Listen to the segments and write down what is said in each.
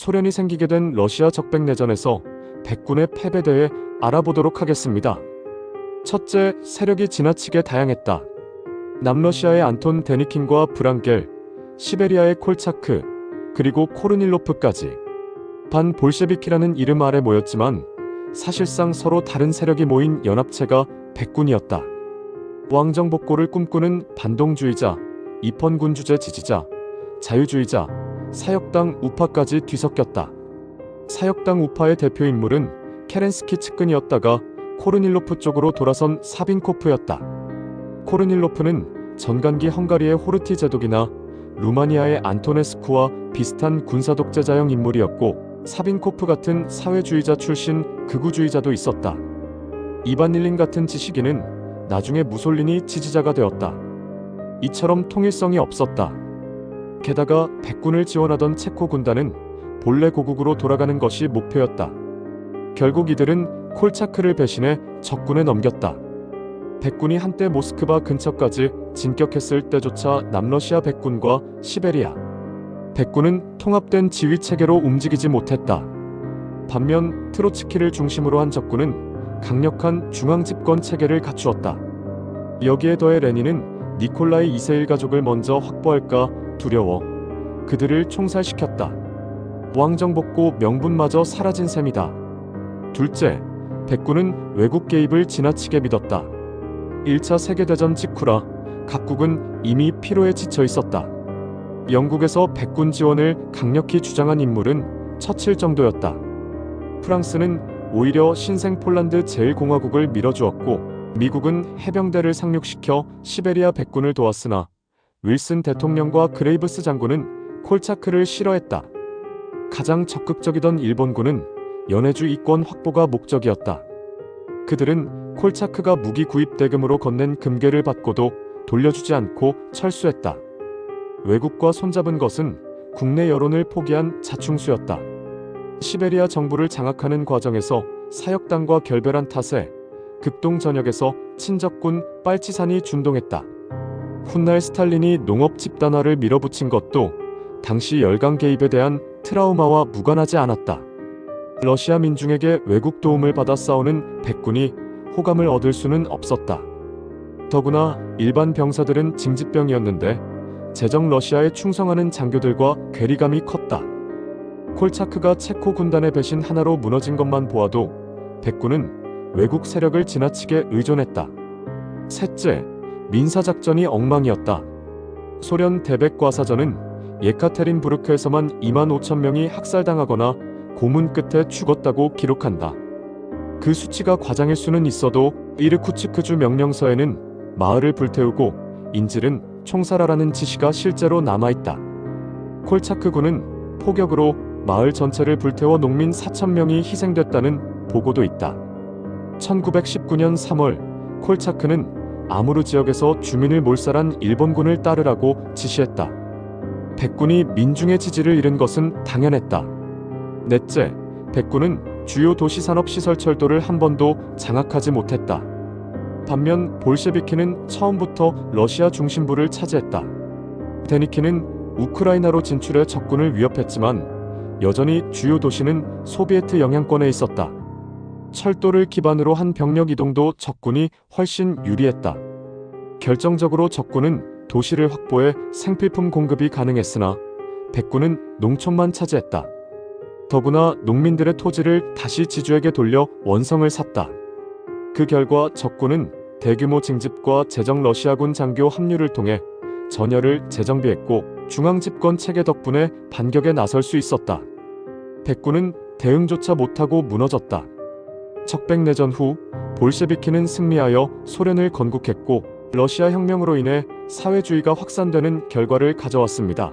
소련이 생기게 된 러시아 적백내전에서 백군의 패배에 대해 알아보도록 하겠습니다. 첫째, 세력이 지나치게 다양했다. 남러시아의 안톤 데니킨과 브랑겔, 시베리아의 콜차크, 그리고 코르닐로프까지 반 볼셰비키라는 이름 아래 모였지만 사실상 서로 다른 세력이 모인 연합체가 백군이었다. 왕정 복고를 꿈꾸는 반동주의자, 입헌군 주제 지지자, 자유주의자, 사역당 우파까지 뒤섞였다. 사역당 우파의 대표 인물은 케렌스키 측근이었다가 코르닐로프 쪽으로 돌아선 사빈코프였다. 코르닐로프는 전간기 헝가리의 호르티 제독이나 루마니아의 안토네스쿠와 비슷한 군사독재자형 인물이었고 사빈코프 같은 사회주의자 출신 극우주의자도 있었다. 이반일린 같은 지식인은 나중에 무솔리니 지지자가 되었다. 이처럼 통일성이 없었다. 게다가 백군을 지원하던 체코 군단은 본래 고국으로 돌아가는 것이 목표였다. 결국 이들은 콜차크를 배신해 적군에 넘겼다. 백군이 한때 모스크바 근처까지 진격했을 때조차 남러시아 백군과 시베리아 백군은 통합된 지휘 체계로 움직이지 못했다. 반면 트로츠키를 중심으로 한 적군은 강력한 중앙 집권 체계를 갖추었다. 여기에 더해 레닌은 니콜라이 2세 1가족을 먼저 확보할까 두려워 그들을 총살시켰다. 왕정복고 명분마저 사라진 셈이다. 둘째, 백군은 외국 개입을 지나치게 믿었다. 1차 세계대전 직후라 각국은 이미 피로에 지쳐 있었다. 영국에서 백군 지원을 강력히 주장한 인물은 처칠 정도였다. 프랑스는 오히려 신생 폴란드 제1공화국을 밀어주었고 미국은 해병대를 상륙시켜 시베리아 백군을 도왔으나 윌슨 대통령과 그레이브스 장군은 콜차크를 싫어했다. 가장 적극적이던 일본군은 연해주 이권 확보가 목적이었다. 그들은 콜차크가 무기 구입 대금으로 건넨 금괴를 받고도 돌려주지 않고 철수했다. 외국과 손잡은 것은 국내 여론을 포기한 자충수였다. 시베리아 정부를 장악하는 과정에서 사역당과 결별한 탓에 극동 전역에서 친적군 빨치산이 준동했다. 훗날 스탈린이 농업 집단화를 밀어붙인 것도 당시 열강 개입에 대한 트라우마와 무관하지 않았다. 러시아 민중에게 외국 도움을 받아 싸우는 백군이 호감을 얻을 수는 없었다. 더구나 일반 병사들은 징집병이었는데 제정 러시아에 충성하는 장교들과 괴리감이 컸다. 콜차크가 체코 군단의 배신 하나로 무너진 것만 보아도 백군은 외국 세력을 지나치게 의존했다. 셋째, 민사작전이 엉망이었다. 소련 대백과사전은 예카테린부르크에서만 2만 5천 명이 학살당하거나 고문 끝에 죽었다고 기록한다. 그 수치가 과장일 수는 있어도 이르쿠츠크주 명령서에는 마을을 불태우고 인질은 총살하라는 지시가 실제로 남아있다. 콜차크군은 포격으로 마을 전체를 불태워 농민 4천 명이 희생됐다는 보고도 있다. 1919년 3월 콜차크는 아무르 지역에서 주민을 몰살한 일본군을 따르라고 지시했다. 백군이 민중의 지지를 잃은 것은 당연했다. 넷째, 백군은 주요 도시 산업 시설 철도를 한 번도 장악하지 못했다. 반면 볼셰비키는 처음부터 러시아 중심부를 차지했다. 데니키는 우크라이나로 진출해 적군을 위협했지만 여전히 주요 도시는 소비에트 영향권에 있었다. 철도를 기반으로 한 병력 이동도 적군이 훨씬 유리했다. 결정적으로 적군은 도시를 확보해 생필품 공급이 가능했으나 백군은 농촌만 차지했다. 더구나 농민들의 토지를 다시 지주에게 돌려 원성을 샀다. 그 결과 적군은 대규모 징집과 제정 러시아군 장교 합류를 통해 전열을 재정비했고 중앙 집권 체계 덕분에 반격에 나설 수 있었다. 백군은 대응조차 못하고 무너졌다. 적백내전 후 볼셰비키는 승리하여 소련을 건국했고 러시아 혁명으로 인해 사회주의가 확산되는 결과를 가져왔습니다.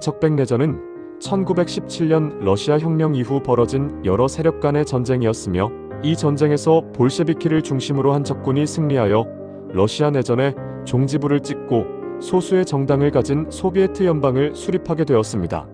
적백내전은 1917년 러시아 혁명 이후 벌어진 여러 세력 간의 전쟁이었으며 이 전쟁에서 볼셰비키를 중심으로 한 적군이 승리하여 러시아 내전에 종지부를 찍고 소수의 정당을 가진 소비에트 연방을 수립하게 되었습니다.